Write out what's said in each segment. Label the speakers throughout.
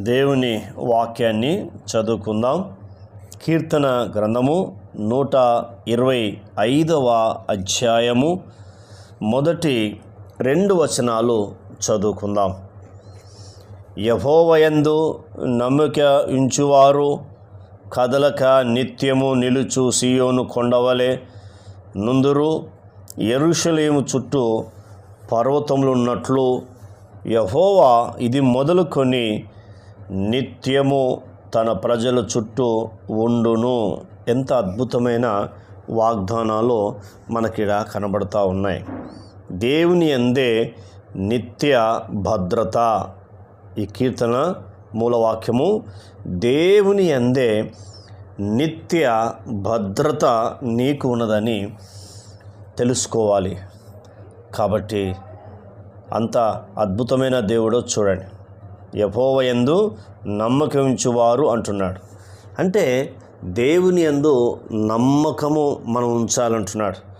Speaker 1: దేవుని వాక్యాన్ని చదువుకుందాం. కీర్తన గ్రంథము నూట ఇరవై ఐదవ అధ్యాయము. మొదటి రెండు వచనాలు చదువుకుందాం. యహోవయందు నమ్మిక ఉంచువారు కదలక నిత్యము నిలుచు సియోను కొండవలే నుందురు. ఎరుషలేము చుట్టూ పర్వతములున్నట్లు యహోవా ఇది మొదలుకొని నిత్యము తన ప్రజల చుట్టూ ఉండును. ఎంత అద్భుతమైన వాగ్దానాలు మనకిడ కనబడతా ఉన్నాయి. దేవుని అందే నిత్య భద్రత. ఈ కీర్తన మూలవాక్యము దేవుని అందే నిత్య భద్రత నీకు ఉన్నదని తెలుసుకోవాలి. కాబట్టి అంత అద్భుతమైన దేవుడో చూడండి. యహోవ యందు నమ్మకమించువారు అంటున్నాడు. అంటే దేవుని యందు నమ్మకము మనం ఉంచాలంటున్నాడు.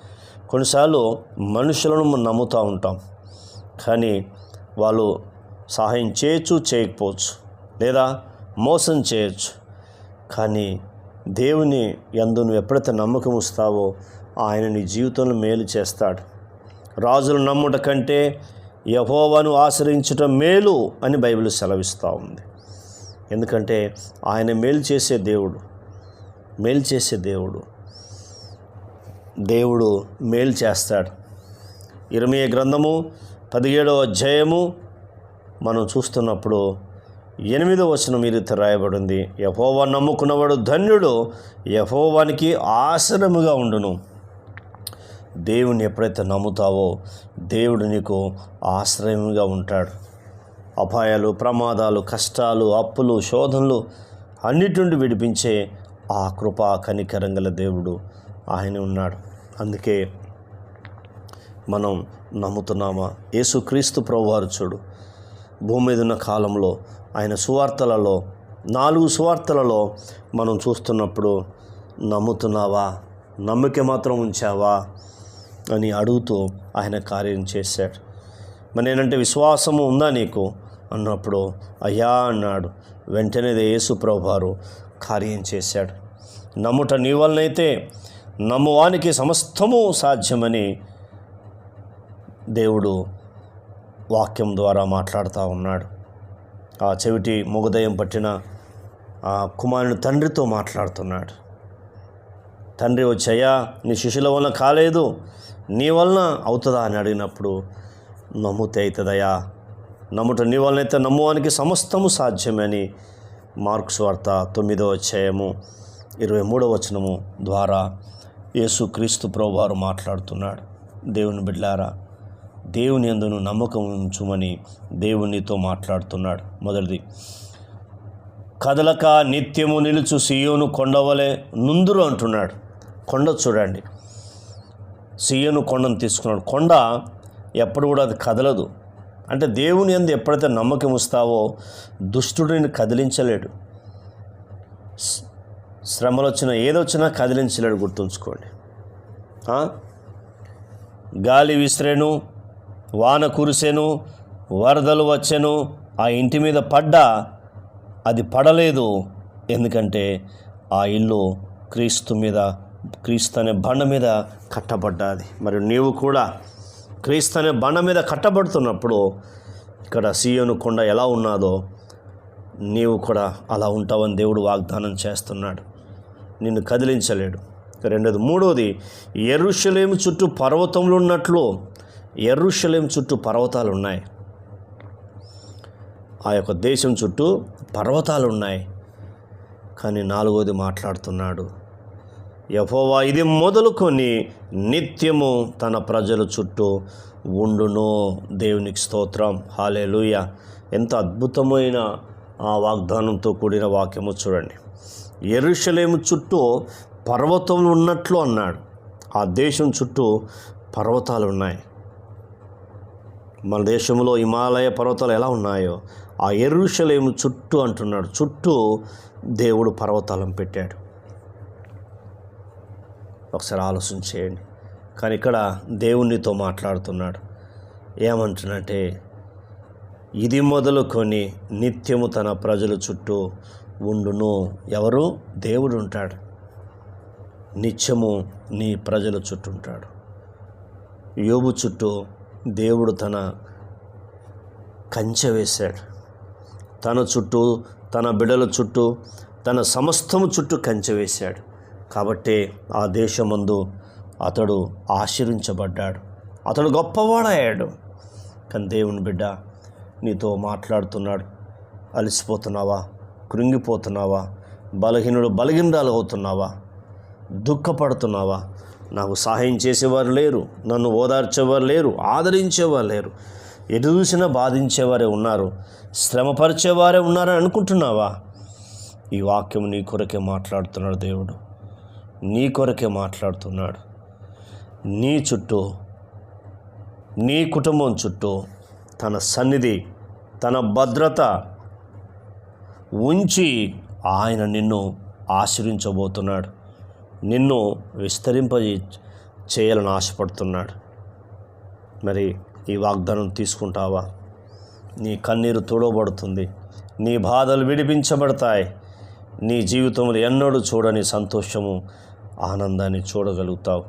Speaker 1: కొన్నిసార్లు మనుషులను మనం నమ్ముతూ ఉంటాం. కానీ వాళ్ళు సహాయం చేయొచ్చు చేయకపోవచ్చు. లేదా మోసం చేయొచ్చు. కానీ దేవుని ఎందు నువ్వు ఎప్పుడైతే నమ్మకం ఇస్తావో ఆయన నీ జీవితంలో మేలు చేస్తాడు. రాజులు నమ్ముట కంటే యహోవాను ఆశ్రయించటం మేలు అని బైబిల్ సెలవిస్తూ ఉంది. ఎందుకంటే ఆయన మేలు చేసే దేవుడు మేలు చేసే దేవుడు. దేవుడు మేలు చేస్తాడు. ఇరమయ గ్రంథము పదిహేడవ అధ్యాయము మనం చూస్తున్నప్పుడు ఎనిమిదో వచనం మీరు రాయబడింది. యహోవా నమ్ముకున్నవాడు ధన్యుడు యహోవానికి ఆశ్రముగా ఉండును. దేవుని ఎప్పుడైతే నమ్ముతావో దేవుడు నీకు ఆశ్రయంగా ఉంటాడు. అపాయాలు ప్రమాదాలు కష్టాలు అప్పులు శోధనలు అన్నిటి నుండి విడిపించే ఆ కృపా కనికరం గల దేవుడు ఆయన ఉన్నాడు. అందుకే మనం నమ్ముతున్నామా? యేసుక్రీస్తు ప్రభువారు చూడు. భూమి మీద ఉన్న కాలంలో ఆయన సువార్తలలో నాలుగు సువార్తలలో మనం చూస్తున్నప్పుడు నమ్ముతున్నావా? నమ్మిక మాత్రం ఉంచావా? అని అడుగుతూ ఆయన కార్యం చేశాడు. మరి ఏంటంటే విశ్వాసము ఉందా నీకు? అన్నప్పుడు అయ్యా అన్నాడు. వెంటనే యేసు ప్రభువారు కార్యం చేశాడు. నమ్ముట నీ వలనైతే నమ్మువానికి సమస్తము సాధ్యమని దేవుడు వాక్యం ద్వారా మాట్లాడుతూ ఉన్నాడు. ఆ చెవిటి మొగదయం పట్టిన ఆ కుమారుని తండ్రితో మాట్లాడుతున్నాడు. తండ్రి వచ్చయ్యా నీ శిష్యుల వలన కాలేదు. నీ వలన అవుతుందా? అని అడిగినప్పుడు నమ్ముతే అవుతుందయ్యా నమ్ముట నీ వలనైతే నమ్మువానికి సమస్తము సాధ్యమని మార్క్స్ వార్త తొమ్మిదో అధ్యాయము ఇరవై మూడవ వచనము ద్వారా యేసు క్రీస్తు ప్రభువారు మాట్లాడుతున్నాడు. దేవుని బిడ్లారా దేవుని ఎందును నమ్మకం ఉంచుమని దేవునితో మాట్లాడుతున్నాడు. మొదటిది కదలక నిత్యము నిలుచు సియోను కొండవలే నుందురు అంటున్నాడు. కొండ చూడండి. సీయను కొండను తీసుకున్నాడు. కొండ ఎప్పుడు కూడా అది కదలదు. అంటే దేవుని ఎందు ఎప్పుడైతే నమ్మకం ఇస్తావో దుష్టుడిని కదిలించలేడు. శ్రమలు వచ్చినా ఏదొచ్చినా కదిలించలేడు గుర్తుంచుకోండి. గాలి విసిరేను వాన కురిసెను వరదలు వచ్చెను ఆ ఇంటి మీద పడ్డా అది పడలేదు. ఎందుకంటే ఆ ఇల్లు క్రీస్తు మీద క్రీస్తు అనే బండ మీద కట్టబడ్డాది. మరి నీవు కూడా క్రీస్తు అనే బండ మీద కట్టబడుతున్నప్పుడు ఇక్కడ సీయోను కొండ ఎలా ఉన్నాదో నీవు కూడా అలా ఉంటావని దేవుడు వాగ్దానం చేస్తున్నాడు. నిన్ను కదిలించలేడు. రెండోది మూడోది ఎర్రుషలేము చుట్టూ పర్వతములు ఉన్నట్లు ఎర్రుషలేం చుట్టూ పర్వతాలు ఉన్నాయి. ఆ యొక్క దేశం చుట్టూ పర్వతాలు ఉన్నాయి. కానీ నాలుగోది మాట్లాడుతున్నాడు యహోవా ఇది మొదలుకొని నిత్యము తన ప్రజల చుట్టూ ఉండును. దేవునికి స్తోత్రం. హాలేలుయ ఎంత అద్భుతమైన ఆ వాగ్దానంతో కూడిన వాక్యము చూడండి. ఎరుషలేము చుట్టూ పర్వతములు ఉన్నట్లు అన్నాడు. ఆ దేశం చుట్టూ పర్వతాలు ఉన్నాయి. మన దేశంలో హిమాలయ పర్వతాలు ఎలా ఉన్నాయో ఆ ఎరుషలేము చుట్టూ అంటున్నాడు. చుట్టూ దేవుడు పర్వతాలను పెట్టాడు. ఒకసారి ఆలోచన చేయండి. కానీ ఇక్కడ దేవునితో మాట్లాడుతున్నాడు. ఏమంటున్నట్టే ఇది మొదలుకొని నిత్యము తన ప్రజల చుట్టూ ఉండును. ఎవరు? దేవుడు ఉంటాడు. నిత్యము నీ ప్రజల చుట్టూ ఉంటాడు. యోబు చుట్టూ దేవుడు తన కంచె వేశాడు. తన చుట్టూ తన బిడల చుట్టూ తన సమస్తము చుట్టూ కంచె వేశాడు. కాబట్టి ఆ దేశమందు అతడు ఆశీర్వించబడ్డాడు. అతడు గొప్పవాడయ్యాడు. కానీ దేవుని బిడ్డ నీతో మాట్లాడుతున్నాడు. అలసిపోతున్నావా? కృంగిపోతున్నావా? బలహీనుడు బలహీనరాలు అవుతున్నావా? దుఃఖపడుతున్నావా? నాకు సహాయం చేసేవారు లేరు. నన్ను ఓదార్చేవారు లేరు. ఆదరించేవారు లేరు. ఎటు చూసినా బాధించేవారే ఉన్నారు. శ్రమపరిచేవారే ఉన్నారని అనుకుంటున్నావా? ఈ వాక్యం నీ కొరకే మాట్లాడుతున్నాడు దేవుడు. నీ కొరకే మాట్లాడుతున్నాడు. నీ చుట్టూ నీ కుటుంబం చుట్టూ తన సన్నిధి తన భద్రత ఉంచి ఆయన నిన్ను ఆశ్రయించబోతున్నాడు. నిన్ను విస్తరింప చేయాలని ఆశపడుతున్నాడు. మరి ఈ వాగ్దానం తీసుకుంటావా? నీ కన్నీరు తోడబడుతుంది. నీ బాధలు విడిపించబడతాయి. నీ జీవితంలో ఎన్నడూ చూడని సంతోషము ఆనందాన్ని చూడగలుగుతావు.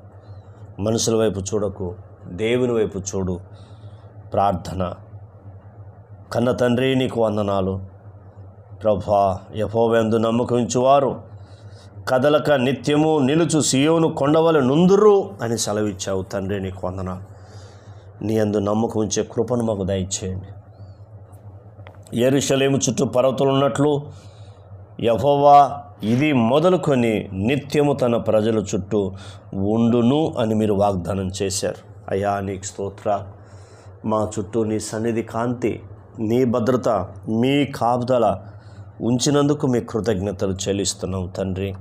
Speaker 1: మనుషుల వైపు చూడకు దేవుని వైపు చూడు. ప్రార్థన. కన్న తండ్రి నీకు వందనాలు. ప్రభా యహోవెందు నమ్మకించువారు కదలక నిత్యము నిలుచు సియోను కొండవల నుందురు అని సెలవిచ్చావు తండ్రి నీకు వందనాలు. నీ అందు నమ్మకం ఉంచే కృపను మాకు దయచేయండి. ఏరుశలేము చుట్టూ పర్వతాలు ఉన్నట్లు యహోవా ఇది మొదలుకొని నిత్యము తన ప్రజల చుట్టూ ఉండును అని మీరు వాగ్దానం చేశారు. అయ్యా నీకు స్తోత్ర. మా చుట్టూ నీ సన్నిధి కాంతి నీ భద్రత మీ కాపుదల ఉంచినందుకు మీ కృతజ్ఞతలు చెల్లిస్తున్నాం తండ్రి.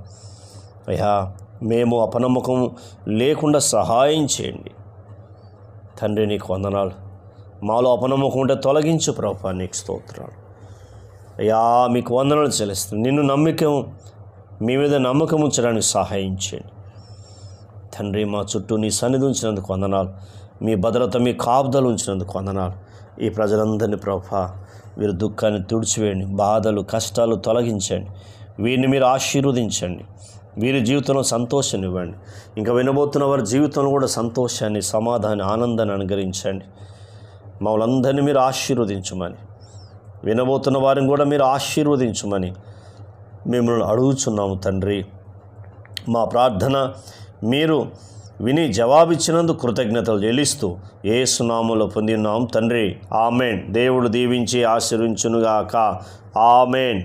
Speaker 1: అయ్యా మేము అపనమ్మకం లేకుండా సహాయం చేయండి. తండ్రి నీకు వందనాలు. మాలో అపనమ్మకం ఉంటే తొలగించు ప్రభా నీకు స్తోత్రాలు. అయ్యా మీకు వందనలు చెల్లిస్తాను నిన్ను నమ్మకం మీ మీద నమ్మకం ఉంచడానికి సహాయించండి. తండ్రి మా చుట్టూ నీ సన్నిధి ఉంచినందుకు వందనాలు. మీ భద్రత మీ కాపుదలు ఉంచినందుకు వందనాలు. ఈ ప్రజలందరినీ ప్రభా వీరి దుఃఖాన్ని తుడిచివేయండి బాధలు కష్టాలు తొలగించండి. వీరిని మీరు ఆశీర్వదించండి. వీరి జీవితంలో సంతోషాన్ని ఇవ్వండి. ఇంకా వినబోతున్న వారి జీవితంలో కూడా సంతోషాన్ని సమాధాన్ని ఆనందాన్ని అనుగరించండి మమ్మల్ని అందరినీ మీరు ఆశీర్వదించమని వినబోతున్న వారిని కూడా మీరు ఆశీర్వదించమని మిమ్మల్ని అడుగుచున్నాము తండ్రి. మా ప్రార్థన మీరు విని జవాబిచ్చినందుకు కృతజ్ఞతలు చెల్లిస్తూ ఏ సునాములో పొందినాం తండ్రి. ఆమెన్. దేవుడు దీవించి ఆశీర్వించునుగాక. ఆమెన్.